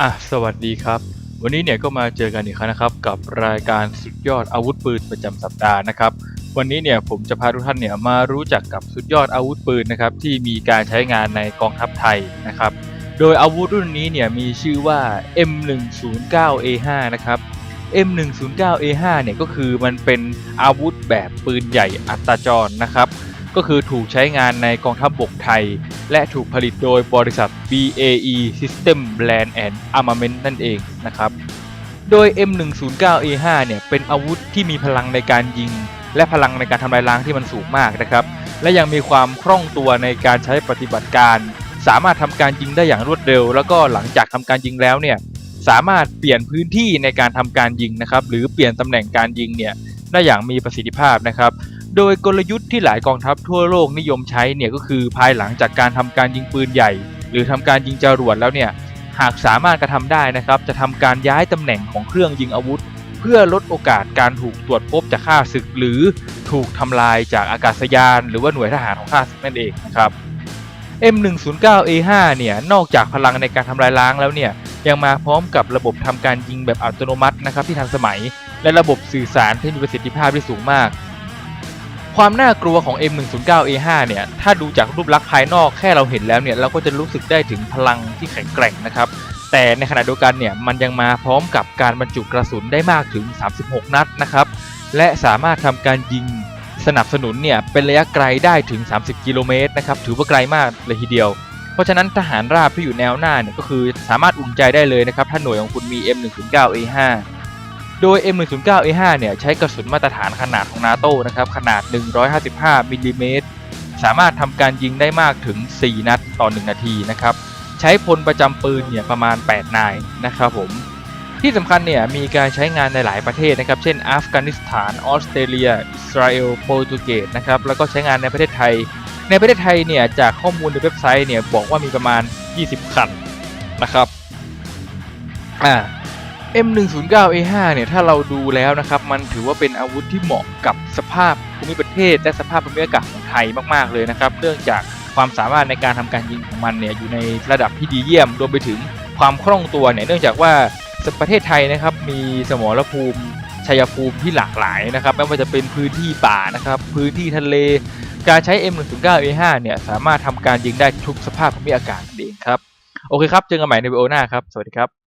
อะสวัสดีครับ วันนี้เนี่ยก็มาเจอกันอีกครั้งนะครับ กับรายการสุดยอดอาวุธปืนประจำสัปดาห์นะครับ วันนี้เนี่ยผมจะพาทุกท่านเนี่ยมารู้จักกับสุดยอดอาวุธปืนนะครับที่มีการใช้งานในกองทัพไทยนะครับ โดยอาวุธรุ่นนี้เนี่ยมีชื่อว่า M109A5 นะครับ M109A5 เนี่ยก็คือมันเป็นอาวุธแบบปืนใหญ่อัตจรนะครับก็คือถูกใช้งานในกองทัพบบกไทย และถูกผลิตโดยบริษัท BAE System Land and Armament นั่นเองนะครับ โดย M109A5 เนี่ยเป็นอาวุธที่มีพลังในการยิง และพลังในการทำลายล้างที่มันสูงมากนะครับ และยังมีความคล่องตัวในการใช้ปฏิบัติการ สามารถทำการยิงได้อย่างรวดเร็ว แล้วก็หลังจากทำการยิงแล้วเนี่ยสามารถเปลี่ยนพื้นที่ในการทำการยิงนะครับ หรือเปลี่ยนตำแหน่งการยิงเนี่ยได้อย่างมีประสิทธิภาพนะครับ โดยกลยุทธ์ที่หลายกองทัพทั่วโลกนิยมใช้เนี่ยก็คือภายหลังจากการทำการยิงปืนใหญ่ หรือทำการยิงจรวดแล้วเนี่ยหากสามารถกระทำได้นะครับ จะทำการย้ายตำแหน่งของเครื่องยิงอาวุธ เพื่อลดโอกาสการถูกตรวจพบจากข้าศึก หรือถูกทำลายจากอากาศยาน หรือว่าหน่วยทหารของข้าศึกนั่นเองนะครับ M109A5 เนี่ยนอกจากพลังในการทำลายล้างแล้วเนี่ยยังมาพร้อมกับระบบทำการยิงแบบอัตโนมัตินะครับที่ทันสมัย และระบบสื่อสารที่มีประสิทธิภาพที่สูงมาก ความน่ากลัวของ M109A5 เนี่ย ถ้าดูจากรูปลักษณ์ภายนอกแค่เราเห็นแล้วเนี่ย เราก็จะรู้สึกได้ถึงพลังที่แข็งแกร่งนะครับ แต่ในขณะเดียวกันเนี่ย มันยังมาพร้อมกับการบรรจุกระสุนได้มากถึง 36 นัดนะครับ และสามารถทำการยิงสนับสนุนเนี่ย เป็นระยะไกลได้ถึง 30 กิโลเมตรนะครับ ถือว่าไกลมากเลยทีเดียว เพราะฉะนั้นทหารราบที่อยู่แนวหน้าเนี่ย ก็คือสามารถอุ่นใจได้เลยนะครับ ถ้าหน่วยของคุณมี M109A5 โดย M109A5 เนี่ยใช้กระสุนมาตรฐานขนาดของนาโต้นะครับขนาด 155มิลลิเมตรสามารถทำการยิงได้มากถึง 4 นัดต่อ 1 นาทีนะครับใช้พลประจำปืนเนี่ยประมาณ 8 นายนะครับผมที่สำคัญเนี่ยมีการใช้งานในหลายประเทศนะครับ เช่นอัฟกานิสถานออสเตรเลีย อิสราเอลโปรตุเกสนะครับแล้วก็ใช้งานในประเทศไทย ในประเทศไทยเนี่ยจากข้อมูลในเว็บไซต์เนี่ยบอกว่ามีประมาณ 20 คันนะครับอ่า M109A5 เนี่ยถ้าเราดูแล้วนะครับมันถือว่าเป็นอาวุธที่เหมาะกับสภาพภูมิประเทศ และสภาพภูมิอากาศของไทยมากๆเลยนะครับเนื่องจากความสามารถในการทำการยิงของมันเนี่ยอยู่ในระดับที่ดีเยี่ยมรวมไปถึงความคล่องตัวเนี่ยเนื่องจากว่าประเทศไทยนะครับมีสมรภูมิชัยภูมิที่หลากหลายนะครับไม่ว่าจะเป็นพื้นที่ป่านะครับพื้นที่ทะเล การใช้ M109A5 เนี่ยสามารถทำการยิงได้ทุกสภาพภูมิอากาศเองครับโอเคครับเจอกันใหม่ในวิดีโอหน้าครับสวัสดีครับ